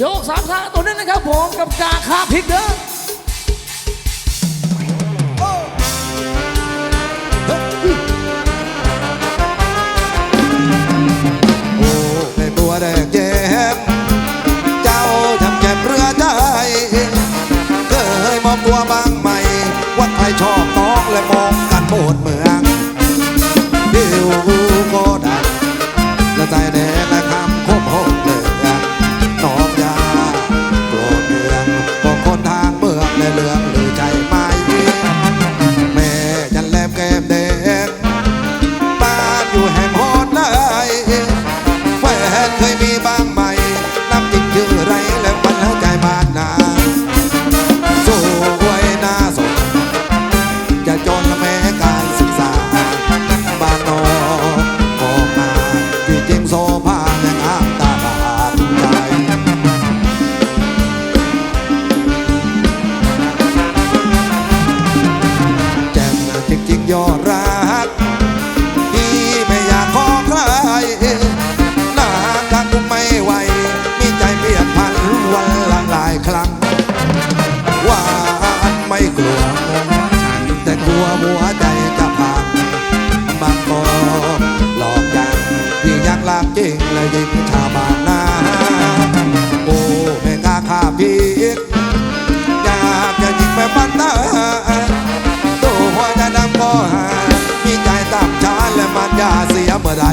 โยกสามขาตัวนั้นนะครับผมกับกาคาพิกเด้อ กลัวฉันแต่กลัวหัวใจจะพังบางกอกหลอกยังพี่ยังลักจริงและยิ่งชาวบ้านนาโอ้แม่กาข้าพี่อยากจะยิงไปบ้านนาตัวหัวจะดำก็หามีใจตับช้าและมันยาเสียเมื่อใด